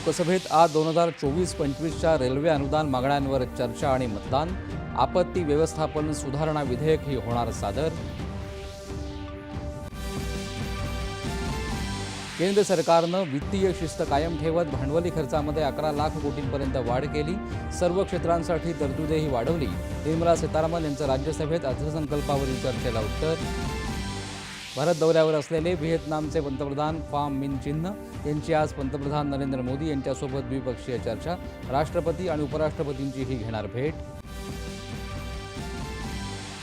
लोकसभेत आज दोन हजार चोवीस पंचवीसच्या रेल्वे अनुदान मागण्यांवर चर्चा आणि मतदान आपत्ती व्यवस्थापन सुधारणा विधेयक ही होणार सादर. केंद्र सरकारनं वित्तीय शिस्त कायम ठेवत भांडवली खर्चामध्ये अकरा लाख कोटींपर्यंत वाढ केली. सर्व क्षेत्रांसाठी तरतुदेही वाढवली. निर्मला सीतारामन यांचं राज्यसभेत अर्थसंकल्पावरील चर्चेला उत्तर भारत दौऱ्यावर असलेले व्हिएतनामचे पंतप्रधान फाम मिन चिन्ह यांची आज पंतप्रधान नरेंद्र मोदी यांच्यासोबत द्विपक्षीय चर्चा. राष्ट्रपती आणि उपराष्ट्रपतींचीही घेणार भेट.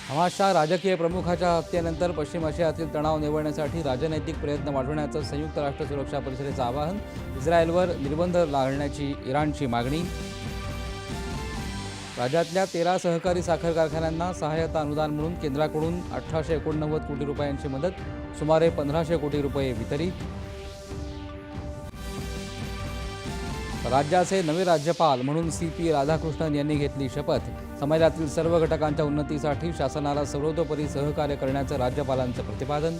हमाशा राजकीय प्रमुखाच्या हत्येनंतर पश्चिम आशियातील तणाव निवळण्यासाठी राजनैतिक प्रयत्न वाढवण्याचं संयुक्त राष्ट्र सुरक्षा परिषदेचं आवाहन इस्रायलवर निर्बंध लागण्याची इराणची मागणी. राज्यातल्या तेरा सहकारी साखर कारखान्यांना सहाय्यता अनुदान म्हणून केंद्राकडून अठराशे एकोणनव्वद कोटी रुपयांची मदत सुमारे पंधराशे कोटी रुपये वितरित राज्याचे नवे राज्यपाल म्हणून सी पी राधाकृष्णन यांनी घेतली शपथ. समाजातील सर्व घटकांच्या उन्नतीसाठी शासनाला सर्वतोपरी सहकार्य करण्याचं राज्यपालांचं प्रतिपादन.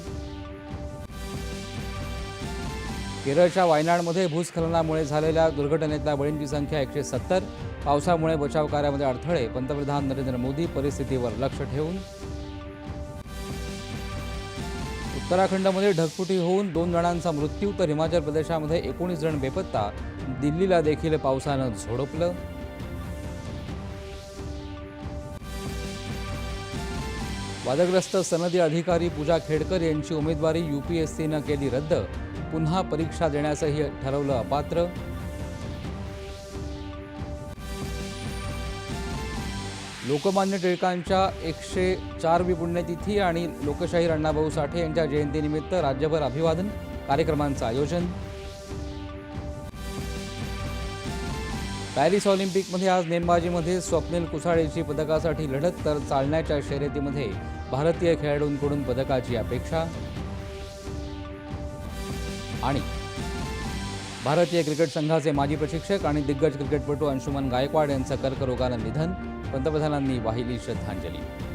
केरळच्या वायनाडमध्ये भूस्खलनामुळे झालेल्या दुर्घटनेतल्या बळींची संख्या एकशे सत्तर. पावसामुळे बचाव कार्यामध्ये अडथळे. पंतप्रधान नरेंद्र मोदी परिस्थितीवर लक्ष ठेवून. उत्तराखंडमध्ये ढगफुटी होऊन दोन जणांचा मृत्यू तर हिमाचल प्रदेशामध्ये एकोणीस जण बेपत्ता. दिल्लीला देखील पावसानं झोडपलं. वादग्रस्त सनदी अधिकारी पूजा खेडकर यांची उमेदवारी यूपीएससीनं केली रद्द. पुन्हा परीक्षा देण्याचंही ठरवलं अपात्र. लोकमान्य टिळकांच्या एकशे चारवी पुण्यतिथी आणि लोकशाहीर अण्णाभाऊ साठे यांच्या जयंतीनिमित्त राज्यभर अभिवादन कार्यक्रमांचं आयोजन. पॅरिस ऑलिम्पिकमध्ये आज नेमबाजीमध्ये स्वप्नील कुसाळेची पदकासाठी लढत तर चालण्याच्या शर्यतीमध्ये भारतीय खेळाडूंकडून पदकाची अपेक्षा. आणि भारतीय क्रिकेट संघाचे माजी प्रशिक्षक आणि दिग्गज क्रिकेटपटू अंशुमन गायकवाड यांचं कर्करोगानं निधन. पंतप्रधानांनी वाहिली श्रद्धांजली.